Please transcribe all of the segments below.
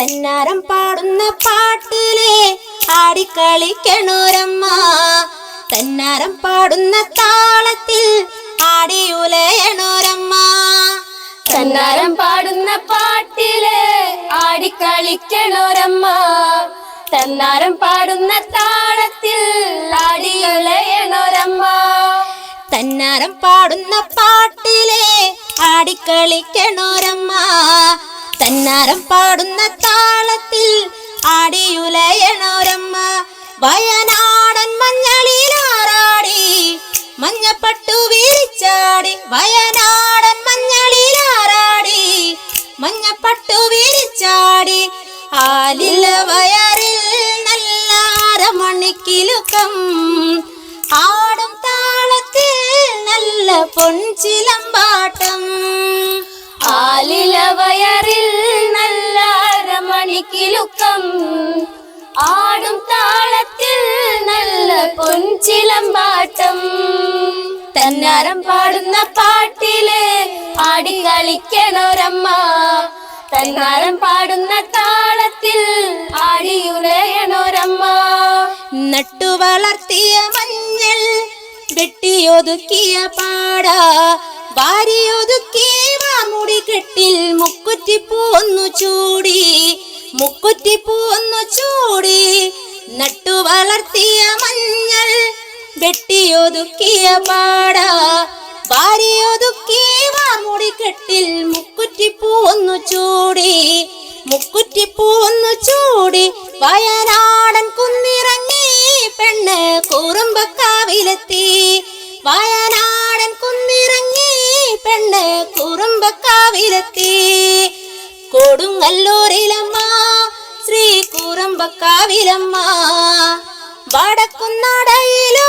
തന്നാരം പാടുന്ന പാട്ടിലെ ആടിക്കളിക്കണോരമ്മ. തന്നാരം പാടുന്ന താളത്തിൽ ആടിയുലയണോരമ്മ. തന്നാരം പാടുന്ന പാട്ടിലെ ആടിക്കളിക്കണോരമ്മ. തന്നാരം പാടുന്ന താളത്തിൽ ആടിയുലയണോരമ്മ. തന്നാരം പാടുന്ന പാട്ടിലെ ആടിക്കളിക്കണോരമ്മ. തന്നാരം പാടുന്ന താളത്തിൽ ആടിയുലയണോരമ്മ. വയനാടൻ മഞ്ഞളിലാറാടി മഞ്ഞപ്പട്ടു വീരിച്ചാടി. വയനാടൻ മഞ്ഞളിലാറാടി മഞ്ഞപ്പട്ടു വീരിച്ചാടി. ആലില വയറിൽ നല്ല അരമണിക്കിലുക്കം ആടും താളത്തിൽ നല്ല പൊൻചിലമ്പാട്ടം. ആലില വയറിൽ നല്ല അരമണിക്കിലുക്കം ആടും താളത്തിൽ നല്ല പൊൻചിലമ്പാട്ടം. തന്നാരം പാടുന്ന പാട്ടിൽ ആടി കളിക്കണോരമ്മ. തന്നാരം പാടുന്ന താളത്തിൽ ആടിയുലയണോരമ്മ നട്ടു വളർത്തിയ മഞ്ഞൾ വെട്ടിയൊതുക്കിയ പാട. വാരിയൊതുക്കിയ വാർമുടി കെട്ടിൽ മുക്കുറ്റി പോന്നു ചൂടി മുക്കുറ്റി പോന്നു ചൂടി. നട്ടു വളർത്തിയ മഞ്ഞൾ വെട്ടിയൊതുക്കിയ പാട. വാരിയൊതുക്കിയ വാർമുടി കെട്ടിൽ മുക്കുറ്റി പൂന്നു ചൂടി മുക്കുറ്റി പൂന്നു ചൂടി. വയനാടൻ കുന്നിറങ്ങി പെണ്ണ് കുറുമ്പക്കാവിലെത്തി. വയനാടൻ കുറുമ്പക്കാവിലെത്തി കൊടുങ്ങല്ലൂരിലമ്മ ശ്രീ കൂറമ്പക്കാവിലമ്മ വടക്കുന്നടയിലോ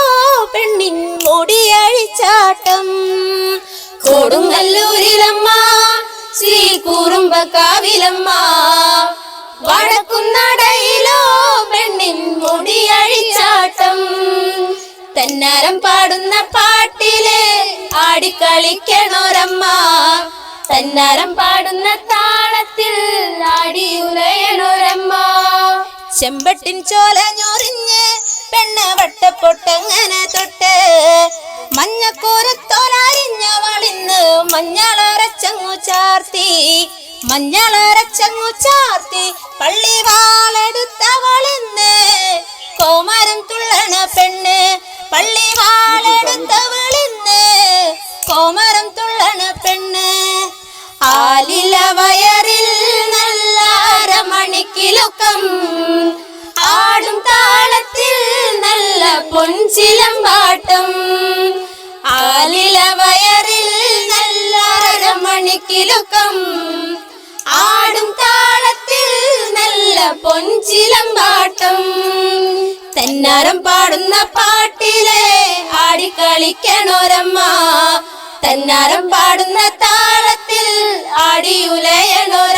പെണ്ണിൻ മുടിയഴിച്ചാട്ടം. കൊടുങ്ങല്ലൂരിലമ്മ ശ്രീ കുറുമ്പക്കാവിലമ്മ വടക്കുന്നടയിലോ പെണ്ണിൻ മുടിയഴിച്ചാട്ടം. തന്നാരം പാടുന്ന പാട്ടിൽ ആടിക്കളിക്കണോരമ്മ. തന്നാരം പാടുന്ന താളത്തിൽ ആടിയുലയണോരമ്മ ചെമ്പട്ടിൻ ചോല ഞൊറിഞ്ഞ് പെണ്ണ വട്ടപ്പൊട്ടങ്ങനെ തൊട്ട് മഞ്ഞക്കൂരത്തോലരിഞ്ഞ വളിന്ന് മഞ്ഞളരച്ചങ്ങു ചാർത്തി മഞ്ഞളരച്ചങ്ങു ചാർത്തി പള്ളി വാളെടുത്തവളിന്ന് കോമരം തുള്ളണ പെണ്ണ് പള്ളി വാളെടുത്തവളിന്ന് കോമരം തുള്ളണ പെണ്ണ് വയറിൽ നല്ല അരമണിക്കിലൊക്കം. ആടും താളത്തിൽ നല്ല പൊൻചിലമ്പാട്ടം. ആലില വയറിൽ നല്ല അരമണിക്കിലൊക്കം. ആടും താളത്തിൽ നല്ല പൊൻചിലമ്പാട്ടം. തന്നാരം പാടുന്ന പാട്ടിലെ ആടിക്കളിക്കണോരമ്മ തന്നാരം പാടുന്ന താളത്തിൽ ആടിയുലയണോരമ്മ